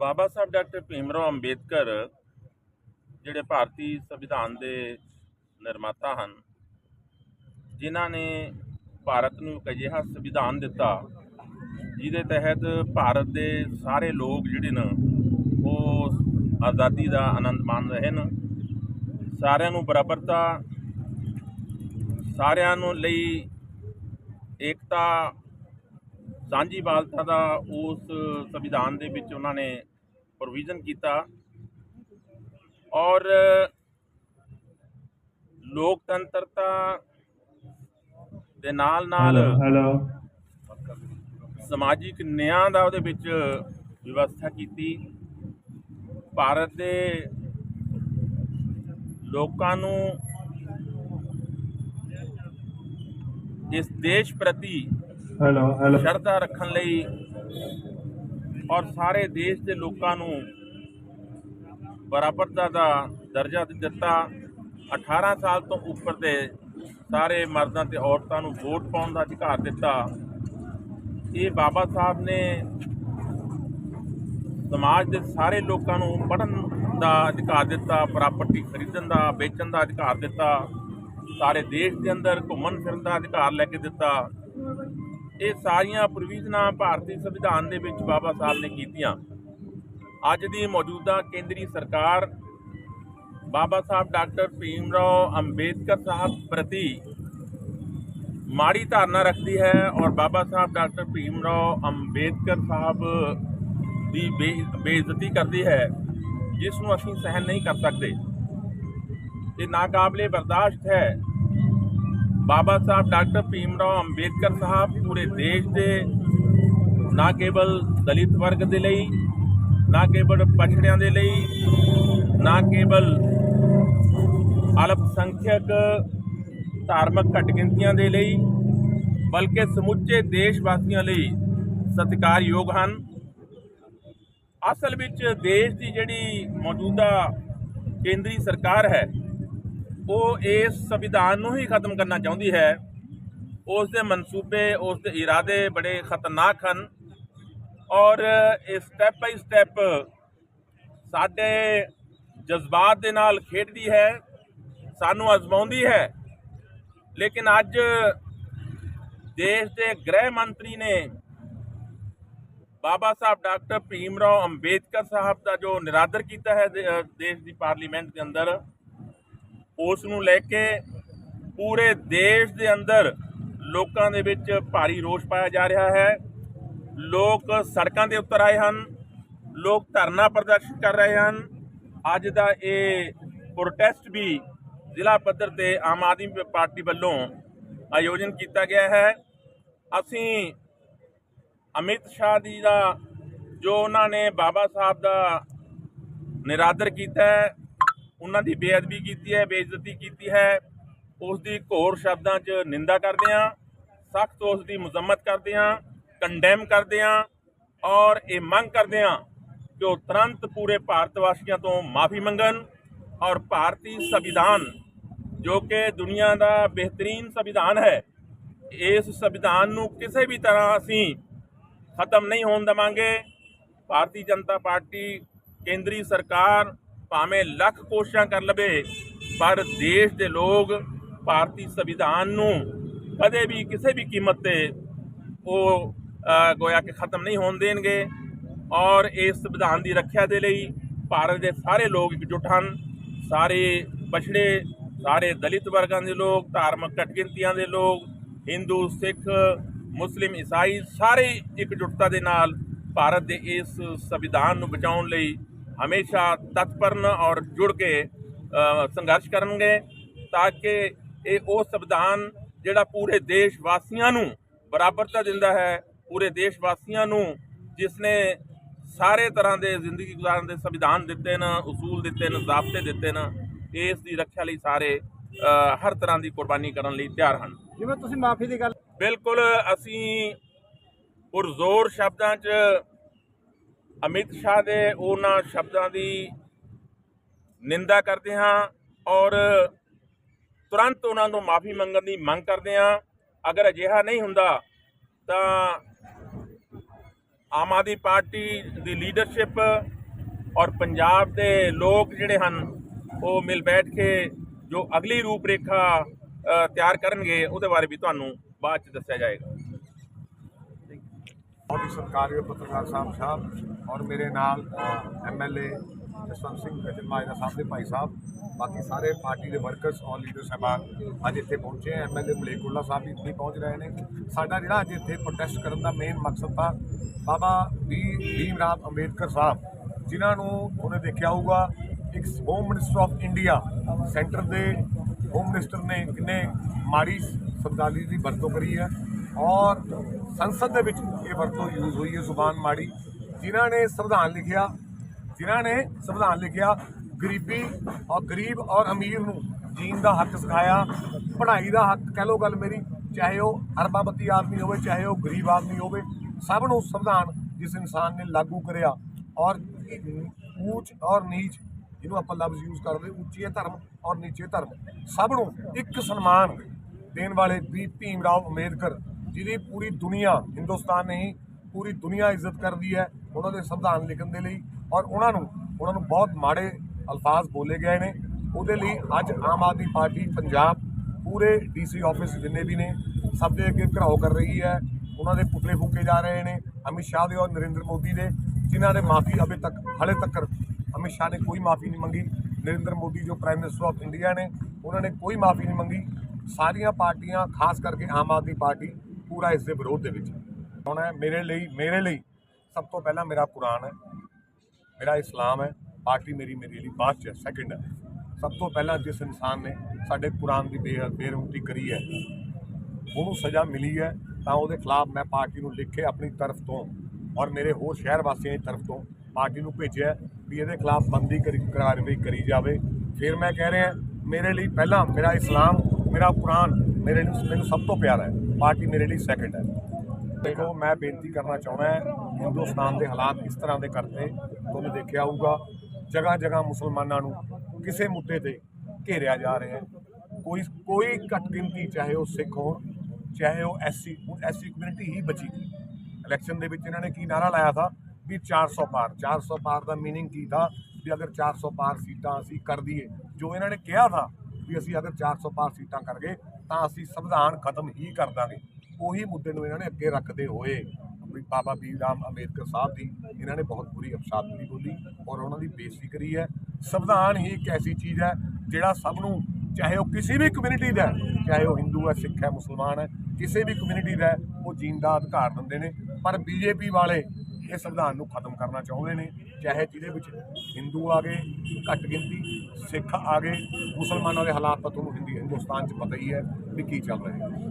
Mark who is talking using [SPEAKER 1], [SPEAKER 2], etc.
[SPEAKER 1] ਬਾਬਾ ਸਾਹਿਬ doctor Bhimrao Ambedkar ਜਿਹੜੇ ਭਾਰਤੀ ਸੰਵਿਧਾਨ ਦੇ ਨਿਰਮਾਤਾ ਹਨ, ਜਿਨ੍ਹਾਂ ਨੇ ਭਾਰਤ ਨੂੰ ਇੱਕ ਅਜਿਹਾ ਸੰਵਿਧਾਨ ਦਿੱਤਾ, ਜਿਹਦੇ ਤਹਿਤ ਭਾਰਤ ਦੇ ਸਾਰੇ ਲੋਕ ਜਿਹੜੇ ਨੇ, ਉਹ ਆਜ਼ਾਦੀ ਦਾ ਆਨੰਦ ਮਾਣ ਰਹੇ ਨੇ। ਸਾਰਿਆਂ ਨੂੰ ਬਰਾਬਰਤਾ, ਸਾਰਿਆਂ ਨੂੰ ਲਈ ਏਕਤਾ, ਸਾਂਝੀ ਸਾਂਝੀਵਾਲਤਾ ਦਾ ਉਸ ਸੰਵਿਧਾਨ ਦੇ ਵਿੱਚ ਉਹਨਾਂ ਨੇ ਪ੍ਰੋਵੀਜ਼ਨ ਕੀਤਾ। ਔਰ ਲੋਕਤੰਤਰਤਾ ਦੇ ਨਾਲ ਨਾਲ
[SPEAKER 2] ਹੈਲੋ
[SPEAKER 1] ਸਮਾਜਿਕ ਨਿਆਂ ਦਾ ਉਹਦੇ ਵਿੱਚ ਵਿਵਸਥਾ ਕੀਤੀ। ਭਾਰਤ ਦੇ ਲੋਕਾਂ ਨੂੰ ਇਸ ਦੇਸ਼ ਪ੍ਰਤੀ
[SPEAKER 2] ਹੈਲੋ ਹੈਲੋ
[SPEAKER 1] ਸ਼ਰਧਾ ਰੱਖਣ ਲਈ ਔਰ ਸਾਰੇ ਦੇਸ਼ ਦੇ ਲੋਕਾਂ ਨੂੰ ਬਰਾਬਰਤਾ ਦਾ ਦਰਜਾ ਦਿੱਤਾ। 18 ਸਾਲ ਤੋਂ ਉੱਪਰ ਦੇ ਸਾਰੇ ਮਰਦਾਂ ਤੇ ਔਰਤਾਂ ਨੂੰ ਵੋਟ ਪਾਉਣ ਦਾ ਅਧਿਕਾਰ ਦਿੱਤਾ। ਇਹ ਬਾਬਾ ਸਾਹਿਬ ਨੇ ਸਮਾਜ ਦੇ ਸਾਰੇ ਲੋਕਾਂ ਨੂੰ ਪੜ੍ਹਨ ਦਾ ਅਧਿਕਾਰ ਦਿੱਤਾ, ਪ੍ਰਾਪਰਟੀ ਖਰੀਦਣ ਦਾ, ਵੇਚਣ ਦਾ ਅਧਿਕਾਰ ਦਿੱਤਾ। ਸਾਰੇ ਦੇਸ਼ ਦੇ ਅੰਦਰ ਘੁੰਮਣ ਫਿਰਨ ਦਾ ਅਧਿਕਾਰ ਲੈ ਕੇ ਦਿੱਤਾ। ਇਹ ਸਾਰੀਆਂ ਪ੍ਰੋਵੀਜ਼ਨਾਂ ਭਾਰਤੀ ਸੰਵਿਧਾਨ ਦੇ ਵਿੱਚ ਬਾਬਾ ਸਾਹਿਬ ਨੇ ਕੀਤੀਆਂ। ਅੱਜ ਦੀ ਮੌਜੂਦਾ ਕੇਂਦਰੀ ਸਰਕਾਰ ਬਾਬਾ ਸਾਹਿਬ ਡਾਕਟਰ ਭੀਮ ਰਾਓ ਅੰਬੇਦਕਰ ਸਾਹਿਬ ਪ੍ਰਤੀ ਮਾੜੀ ਧਾਰਨਾ ਰੱਖਦੀ ਹੈ ਔਰ ਬਾਬਾ ਸਾਹਿਬ ਡਾਕਟਰ ਭੀਮ ਰਾਓ ਅੰਬੇਦਕਰ ਸਾਹਿਬ ਦੀ ਬੇ- ਬੇਇੱਜ਼ਤੀ ਕਰਦੀ ਹੈ, ਜਿਸ ਨੂੰ ਅਸੀਂ ਸਹਿਨ ਨਹੀਂ ਕਰ ਸਕਦੇ। ਇਹ ਨਾਕਾਬਲੇ ਬਰਦਾਸ਼ਤ ਹੈ। ਬਾਬਾ ਸਾਹਿਬ ਡਾਕਟਰ ਭੀਮ ਰਾਓ ਅੰਬੇਦਕਰ ਸਾਹਿਬ ਪੂਰੇ ਦੇਸ਼ ਦੇ, ਨਾ ਕੇਵਲ ਦਲਿਤ ਵਰਗ ਦੇ ਲਈ, ਨਾ ਕੇਵਲ ਪਛੜਿਆਂ ਦੇ ਲਈ, ਨਾ ਕੇਵਲ ਅਲਪ ਸੰਖਿਅਕ ਧਾਰਮਿਕ ਘੱਟ ਗਿਣਤੀਆਂ ਦੇ ਲਈ, ਬਲਕਿ ਸਮੁੱਚੇ ਦੇਸ਼ ਵਾਸੀਆਂ ਲਈ ਸਤਿਕਾਰਯੋਗ ਹਨ। ਅਸਲ ਵਿੱਚ ਦੇਸ਼ ਦੀ ਜਿਹੜੀ ਮੌਜੂਦਾ ਕੇਂਦਰੀ ਸਰਕਾਰ ਹੈ ਉਹ ਇਸ ਸੰਵਿਧਾਨ ਨੂੰ ਹੀ ਖਤਮ ਕਰਨਾ ਚਾਹੁੰਦੀ ਹੈ। ਉਸ ਦੇ ਮਨਸੂਬੇ, ਉਸ ਦੇ ਇਰਾਦੇ ਬੜੇ ਖਤਰਨਾਕ ਹਨ ਔਰ ਇਹ ਸਟੈਪ ਬਾਈ ਸਟੈਪ ਸਾਡੇ ਜਜ਼ਬਾਤ ਦੇ ਨਾਲ ਖੇਡਦੀ ਹੈ, ਸਾਨੂੰ ਅਜ਼ਮਾਉਂਦੀ ਹੈ। ਲੇਕਿਨ ਅੱਜ ਦੇਸ਼ ਦੇ ਗ੍ਰਹਿ ਮੰਤਰੀ ਨੇ ਬਾਬਾ ਸਾਹਿਬ ਡਾਕਟਰ ਭੀਮ ਰਾਓ ਅੰਬੇਦਕਰ ਸਾਹਿਬ ਦਾ ਜੋ ਨਿਰਾਦਰ ਕੀਤਾ ਹੈ ਦੇਸ਼ ਦੀ ਪਾਰਲੀਮੈਂਟ ਦੇ ਅੰਦਰ ਉਸ ਨੂੰ ਲੈ ਕੇ ਪੂਰੇ ਦੇਸ਼ ਦੇ ਅੰਦਰ ਲੋਕਾਂ ਦੇ ਵਿੱਚ ਭਾਰੀ ਰੋਸ ਪਾਇਆ ਜਾ ਰਿਹਾ ਹੈ। ਲੋਕ ਸੜਕਾਂ ਦੇ ਉੱਤਰ ਆਏ ਹਨ। ਲੋਕ ਧਰਨਾ ਪ੍ਰਦਰਸ਼ਨ ਕਰ ਰਹੇ ਹਨ। ਅੱਜ ਦਾ ਇਹ ਪ੍ਰੋਟੈਸਟ ਵੀ ਜ਼ਿਲ੍ਹਾ ਪੱਧਰ ਤੇ ਆਮ ਆਦਮੀ ਪਾਰਟੀ ਵੱਲੋਂ ਆਯੋਜਨ ਕੀਤਾ ਗਿਆ ਹੈ। ਅਸੀਂ ਅਮਿਤ ਸ਼ਾਹ ਜੀ ਦਾ ਜੋ ਉਹਨਾਂ ਨੇ ਬਾਬਾ ਸਾਹਿਬ ਦਾ ਨਿਰਾਦਰ ਕੀਤਾ ਹੈ ਉਹਨਾਂ ਦੀ ਬੇਅਦਬੀ ਕੀਤੀ ਹੈ, ਬੇਇੱਜ਼ਤੀ ਕੀਤੀ ਹੈ। ਉਸ ਦੀ ਘੋਰ ਸ਼ਬਦਾਂ 'ਚ ਨਿੰਦਾ ਕਰਦੇ ਹਾਂ, ਸਖਤ ਉਸ ਦੀ ਮੁਜ਼ੰਮਤ ਕਰਦੇ ਹਾਂ ਕੰਡੈਮ ਕਰਦੇ ਹਾਂ ਔਰ ਇਹ ਮੰਗ ਕਰਦੇ ਹਾਂ ਕਿ ਉਹ ਤੁਰੰਤ ਪੂਰੇ ਭਾਰਤ ਵਾਸੀਆਂ ਤੋਂ ਮਾਫੀ ਮੰਗਣ ਔਰ ਭਾਰਤੀ ਸੰਵਿਧਾਨ, ਜੋ ਕਿ ਦੁਨੀਆ ਦਾ ਬਿਹਤਰੀਨ ਸੰਵਿਧਾਨ ਹੈ, ਇਸ ਸੰਵਿਧਾਨ ਨੂੰ ਕਿਸੇ ਵੀ ਤਰ੍ਹਾਂ ਅਸੀਂ ਖਤਮ ਨਹੀਂ ਹੋਣ ਦੇਵਾਂਗੇ। ਭਾਰਤੀ ਜਨਤਾ ਪਾਰਟੀ ਕੇਂਦਰੀ ਸਰਕਾਰ ਭਾਵੇਂ ਲੱਖ ਕੋਸ਼ਿਸ਼ਾਂ ਕਰ ਲਵੇ, ਪਰ ਦੇਸ਼ ਦੇ ਲੋਕ ਭਾਰਤੀ ਸੰਵਿਧਾਨ ਨੂੰ ਕਦੇ ਵੀ ਕਿਸੇ ਵੀ ਕੀਮਤ ਤੇ ਉਹ ਗੋਇਆ ਕਿ ਖਤਮ ਨਹੀਂ ਹੋਣ ਦੇਣਗੇ। ਔਰ ਇਸ ਸੰਵਿਧਾਨ ਦੀ ਰੱਖਿਆ ਦੇ ਲਈ ਭਾਰਤ ਦੇ ਸਾਰੇ ਲੋਕ ਇਕਜੁੱਟ ਹਨ। ਸਾਰੇ ਪਛੜੇ, ਸਾਰੇ ਦਲਿਤ ਵਰਗਾਂ ਦੇ ਲੋਕ, ਧਾਰਮਿਕ ਘੱਟ ਗਿਣਤੀਆਂ ਦੇ ਲੋਕ, ਹਿੰਦੂ, ਸਿੱਖ, ਮੁਸਲਿਮ, ਈਸਾਈ, ਸਾਰੇ ਇਕਜੁੱਟਤਾ ਦੇ ਨਾਲ ਭਾਰਤ ਦੇ ਇਸ ਸੰਵਿਧਾਨ ਨੂੰ ਬਚਾਉਣ ਲਈ ਹਮੇਸ਼ਾ ਤਤਪਰਨ ਔਰ ਜੁੜ ਕੇ ਸੰਘਰਸ਼ ਕਰਨਗੇ ਤਾਂ ਕਿ ਇਹ ਉਹ ਸੰਵਿਧਾਨ ਜਿਹੜਾ ਪੂਰੇ ਦੇਸ਼ ਵਾਸੀਆਂ ਨੂੰ ਬਰਾਬਰਤਾ ਦਿੰਦਾ ਹੈ ਪੂਰੇ ਦੇਸ਼ ਵਾਸੀਆਂ ਨੂੰ ਜਿਸ ਨੇ ਸਾਰੇ ਤਰ੍ਹਾਂ ਦੇ ਜ਼ਿੰਦਗੀ ਗੁਜ਼ਾਰਨ ਦੇ ਸੰਵਿਧਾਨ ਦਿੱਤੇ ਨੇ ਉਸੂਲ ਦਿੱਤੇ ਨੇ ਜ਼ਾਬਤੇ ਦਿੱਤੇ ਨੇ ਇਸ ਦੀ ਰੱਖਿਆ ਲਈ ਸਾਰੇ ਹਰ ਤਰ੍ਹਾਂ ਦੀ ਕੁਰਬਾਨੀ ਕਰਨ ਲਈ ਤਿਆਰ ਹਨ।
[SPEAKER 3] ਜਿਵੇਂ ਤੁਸੀਂ ਮਾਫੀ ਦੀ ਗੱਲ
[SPEAKER 1] ਬਿਲਕੁਲ ਅਸੀਂ ਪੁਰਜ਼ੋਰ ਸ਼ਬਦਾਂ 'ਚ ਅਮਿਤ ਸ਼ਾਹ ਦੇ ਉਹਨਾਂ ਸ਼ਬਦਾਂ ਦੀ ਨਿੰਦਾ ਕਰਦੇ ਹਾਂ ਔਰ ਤੁਰੰਤ ਉਹਨਾਂ ਤੋਂ ਮਾਫੀ ਮੰਗਣ ਦੀ ਮੰਗ ਕਰਦੇ ਹਾਂ। ਅਗਰ ਅਜਿਹਾ ਨਹੀਂ ਹੁੰਦਾ ਤਾਂ ਆਮ ਆਦਮੀ ਪਾਰਟੀ ਦੀ ਲੀਡਰਸ਼ਿਪ ਔਰ ਪੰਜਾਬ ਦੇ ਲੋਕ ਜਿਹੜੇ ਹਨ, ਉਹ ਮਿਲ ਬੈਠ ਕੇ ਜੋ ਅਗਲੀ ਰੂਪਰੇਖਾ ਤਿਆਰ ਕਰਨਗੇ, ਉਹਦੇ ਬਾਰੇ ਵੀ ਤੁਹਾਨੂੰ ਬਾਅਦ ਚ ਦੱਸਿਆ ਜਾਏਗਾ।
[SPEAKER 2] ਬਹੁਤ ਹੀ ਸਤਿਕਾਰਯੋਗ ਪੱਤਰਕਾਰ ਸਾਹਿਬ ਸਾਹਿਬ ਔਰ ਮੇਰੇ ਨਾਲ ਐਮਐਲਏ ਜਸਵੰਤ ਸਿੰਘ ਗਜਨਮਾਜਰਾ ਸਾਹਿਬ ਦੇ ਭਾਈ ਸਾਹਿਬ, ਬਾਕੀ ਸਾਰੇ ਪਾਰਟੀ ਦੇ ਵਰਕਰਸ ਔਰ ਲੀਡਰ ਸਾਹਿਬਾਨ ਅੱਜ ਇੱਥੇ ਪਹੁੰਚੇ ਹੈ ਐਮਐਲਏ ਮਲੇਕੁੱਲਾ ਸਾਹਿਬ ਵੀ ਇੱਥੇ ਪਹੁੰਚ ਰਹੇ ਨੇ। ਸਾਡਾ ਜਿਹੜਾ ਅੱਜ ਇੱਥੇ ਪ੍ਰੋਟੈਸਟ ਕਰਨ ਦਾ ਮੇਨ ਮਕਸਦ ਤਾਂ ਬਾਬਾ ਵੀ ਭੀਮ ਰਾਮ ਅੰਬੇਦਕਰ ਸਾਹਿਬ, ਜਿਨ੍ਹਾਂ ਨੂੰ ਉਹਨੇ ਦੇਖਿਆ ਹੋਊਗਾ, ਇੱਕ home minister of India centre ਦੇ ਹੋਮ ਮਿਨਿਸਟਰ ਨੇ ਕਿੰਨੇ ਮਾੜੀ ਸ਼ਬਦਾਲੀ ਦੀ ਵਰਤੋਂ ਕਰੀ ਹੈ ਔਰ ਸੰਸਦ ਦੇ ਵਿੱਚ ਇਹ ਵਰਤੋਂ ਯੂਜ਼ ਹੋਈ ਹੈ, ਜ਼ੁਬਾਨ ਮਾੜੀ। ਜਿਨ੍ਹਾਂ ਨੇ ਸੰਵਿਧਾਨ ਲਿਖਿਆ, ਜਿਨ੍ਹਾਂ ਨੇ ਸੰਵਿਧਾਨ ਲਿਖਿਆ, ਗਰੀਬੀ ਔਰ ਗਰੀਬ ਔਰ ਅਮੀਰ ਨੂੰ ਜੀਣ ਦਾ ਹੱਕ ਸਿਖਾਇਆ, ਪੜ੍ਹਾਈ ਦਾ ਹੱਕ ਕਹਿ ਲੋ ਗੱਲ ਮੇਰੀ, ਚਾਹੇ ਉਹ ਅਰਬਾਪਤੀ ਆਦਮੀ ਹੋਵੇ, ਚਾਹੇ ਉਹ ਗਰੀਬ ਆਦਮੀ ਹੋਵੇ, ਸਭ ਨੂੰ ਸੰਵਿਧਾਨ ਜਿਸ ਇਨਸਾਨ ਨੇ ਲਾਗੂ ਕਰਿਆ ਔਰ ਊਚ ਔਰ ਨੀਚ, ਜਿਹਨੂੰ ਆਪਾਂ ਲਫ਼ਜ਼ ਯੂਜ਼ ਕਰਦੇ, ਉੱਚੇ ਧਰਮ ਔਰ ਨੀਚੇ ਧਰਮ, ਸਭ ਨੂੰ ਇੱਕ ਸਨਮਾਨ ਦੇਣ ਵਾਲੇ ਵੀ ਭੀਮ ਰਾਓ ਅੰਬੇਦਕਰ, ਜਿਹਦੀ ਪੂਰੀ ਦੁਨੀਆ ਹਿੰਦੁਸਤਾਨ ਨਹੀਂ ਪੂਰੀ ਦੁਨੀਆ ਇੱਜ਼ਤ ਕਰਦੀ ਹੈ ਉਹਨਾਂ ਦੇ ਸੰਵਿਧਾਨ ਲਿਖਣ ਦੇ ਲਈ ਔਰ ਉਹਨਾਂ ਨੂੰ ਉਹਨਾਂ ਨੂੰ ਬਹੁਤ ਮਾੜੇ ਅਲਫਾਜ਼ ਬੋਲੇ ਗਏ ਨੇ। ਉਹਦੇ ਲਈ ਅੱਜ ਆਮ ਆਦਮੀ ਪਾਰਟੀ ਪੰਜਾਬ ਪੂਰੇ ਡੀਸੀ ਆਫਿਸ ਜਿੰਨੇ ਵੀ ਨੇ, ਸਭ ਦੇ ਅੱਗੇ ਘਰਾਓ ਕਰ ਰਹੀ ਹੈ। ਉਹਨਾਂ ਦੇ ਪੁਤਲੇ ਫੂਕੇ ਜਾ ਰਹੇ ਨੇ, ਅਮਿਤ ਸ਼ਾਹ ਦੇ ਔਰ ਨਰਿੰਦਰ ਮੋਦੀ ਦੇ, ਜਿਨ੍ਹਾਂ ਨੇ ਮਾਫੀ ਅਬੇ ਤੱਕ, ਹਲੇ ਤੱਕ ਅਮਿਤ ਸ਼ਾਹ ਨੇ ਕੋਈ ਮਾਫੀ ਨਹੀਂ ਮੰਗੀ। ਨਰਿੰਦਰ ਮੋਦੀ ਜੋ ਪ੍ਰਾਈਮ ਮਿਨਿਸਟਰ ਆਫ ਇੰਡੀਆ ਨੇ, ਉਹਨਾਂ ਨੇ ਕੋਈ ਮਾਫੀ ਨਹੀਂ ਮੰਗੀ। ਸਾਰੀਆਂ ਪਾਰਟੀਆਂ, ਖਾਸ ਕਰਕੇ ਆਮ ਆਦਮੀ ਪਾਰਟੀ, ਪੂਰਾ ਇਸ ਦੇ ਵਿਰੋਧ ਦੇ ਵਿੱਚ। ਹੁਣ ਮੇਰੇ ਲਈ ਮੇਰੇ ਲਈ ਸਭ ਤੋਂ ਪਹਿਲਾਂ ਮੇਰਾ ਕੁਰਾਨ ਹੈ, ਮੇਰਾ ਇਸਲਾਮ ਹੈ ਪਾਰਟੀ ਮੇਰੀ ਮੇਰੇ ਲਈ ਬਾਅਦ ਚ ਸੈਕਿੰਡ ਹੈ। ਸਭ ਤੋਂ ਪਹਿਲਾਂ ਜਿਸ ਇਨਸਾਨ ਨੇ ਸਾਡੇ ਕੁਰਾਨ ਦੀ ਬੇ ਬੇਰੁਖੀ ਕਰੀ ਹੈ, ਉਹਨੂੰ ਸਜ਼ਾ ਮਿਲੀ ਹੈ, ਤਾਂ ਉਹਦੇ ਖਿਲਾਫ ਮੈਂ ਪਾਰਟੀ ਨੂੰ ਲਿਖ ਕੇ ਆਪਣੀ ਤਰਫ ਤੋਂ ਔਰ ਮੇਰੇ ਹੋਰ ਸ਼ਹਿਰ ਵਾਸੀਆਂ ਦੀ ਤਰਫ ਤੋਂ ਪਾਰਟੀ ਨੂੰ ਭੇਜਿਆ ਵੀ ਇਹਦੇ ਖਿਲਾਫ ਬੰਦੀ ਕਰੀ, ਕਾਰਵਾਈ ਕਰੀ ਜਾਵੇ। ਫਿਰ ਮੈਂ ਕਹਿ ਰਿਹਾ, ਮੇਰੇ ਲਈ ਪਹਿਲਾਂ ਮੇਰਾ ਇਸਲਾਮ, ਮੇਰਾ ਕੁਰਾਨ ਮੇਰੇ ਲਈ, ਮੈਨੂੰ ਸਭ ਤੋਂ ਪਿਆਰਾ ਹੈ ਪਾਰਟੀ ਮੇਰੇ ਲਈ ਸੈਕਿੰਡ ਹੈ। ਦੇਖੋ ਮੈਂ ਬੇਨਤੀ ਕਰਨਾ ਚਾਹੁੰਦਾ ਹਿੰਦੁਸਤਾਨ ਦੇ ਹਾਲਾਤ ਇਸ ਤਰ੍ਹਾਂ ਦੇ ਕਰਤੇ ਤੁਹਾਨੂੰ ਦੇਖਿਆ ਹੋਊਗਾ ਜਗ੍ਹਾ ਜਗ੍ਹਾ ਮੁਸਲਮਾਨਾਂ ਨੂੰ ਕਿਸੇ ਮੁੱਦੇ ਤੇ ਘੇਰਿਆ ਜਾ ਰਿਹਾ ਹੈ ਕੋਈ ਕੋਈ ਘੱਟ ਗਿਣਤੀ ਚਾਹੇ ਉਹ ਸਿੱਖ ਹੋਣ ਚਾਹੇ ਉਹ ਐਸਸੀ ਹੁਣ ਐਸਸੀ ਕਮਿਊਨਿਟੀ ਹੀ ਬਚੀ ਸੀ ਇਲੈਕਸ਼ਨ ਦੇ ਵਿੱਚ ਇਹਨਾਂ ਨੇ ਕੀ ਨਾਰਾ ਲਾਇਆ था ਵੀ 400 ਪਾਰ 400 ਪਾਰ ਦਾ मीनिंग ਕੀ था ਵੀ ਅਗਰ 400 ਪਾਰ ਸੀਟਾਂ ਅਸੀਂ ਕਰ ਦਈਏ ਜੋ ਇਹਨਾਂ ਨੇ ਕਿਹਾ था ਵੀ ਅਸੀਂ ਅਗਰ 400 ਪਾਰ ਸੀਟਾਂ ਕਰ ਗਏ ਤਾਂ ਅਸੀਂ ਸੰਵਿਧਾਨ ਖਤਮ ਹੀ ਕਰ ਦਾਂਗੇ ਉਹੀ ਮੁੱਦੇ ਨੂੰ ਇਹਨਾਂ ਨੇ ਅੱਗੇ ਰੱਖਦੇ ਹੋਏ ਵੀ ਬਾਬਾ ਬੀਰ ਰਾਮ ਅੰਬੇਦਕਰ ਸਾਹਿਬ ਦੀ ਇਹਨਾਂ ਨੇ ਬਹੁਤ ਬੁਰੀ ਅਪਸ਼ਬਦੀ ਬੋਲੀ ਔਰ ਉਹਨਾਂ ਦੀ ਬੇਇੱਜ਼ਤੀ ਕਰੀ ਹੈ। ਸੰਵਿਧਾਨ ਹੀ ਇੱਕ ਐਸੀ ਚੀਜ਼ ਹੈ ਜਿਹੜਾ ਸਭ ਨੂੰ, ਚਾਹੇ ਉਹ ਕਿਸੇ ਵੀ ਕਮਿਊਨਿਟੀ ਦਾ ਚਾਹੇ ਉਹ ਹਿੰਦੂ ਹੈ, ਸਿੱਖ ਹੈ, ਮੁਸਲਮਾਨ ਹੈ, ਕਿਸੇ ਵੀ ਕਮਿਊਨਿਟੀ ਦਾ ਉਹ ਜੀਣ ਦਾ ਅਧਿਕਾਰ ਦਿੰਦੇ ਨੇ। ਪਰ ਬੀਜੇਪੀ ਵਾਲੇ ਇਹ ਸੰਵਿਧਾਨ ਨੂੰ ਖਤਮ ਕਰਨਾ ਚਾਹੁੰਦੇ ਨੇ, ਚਾਹੇ ਜਿਹਦੇ ਵਿੱਚ ਹਿੰਦੂ ਆ ਗਏ, ਘੱਟ ਗਿਣਤੀ, ਸਿੱਖ ਆ ਗਏ, ਮੁਸਲਮਾਨਾਂ ਦੇ ਹਾਲਾਤ ਤਾਂ ਤੁਹਾਨੂੰ ਹਿੰਦੀ ਹਿੰਦੁਸਤਾਨ 'ਚ ਪਤਾ ਹੀ ਹੈ ਵੀ ਕੀ ਚੱਲ ਰਿਹਾ ਹੈ।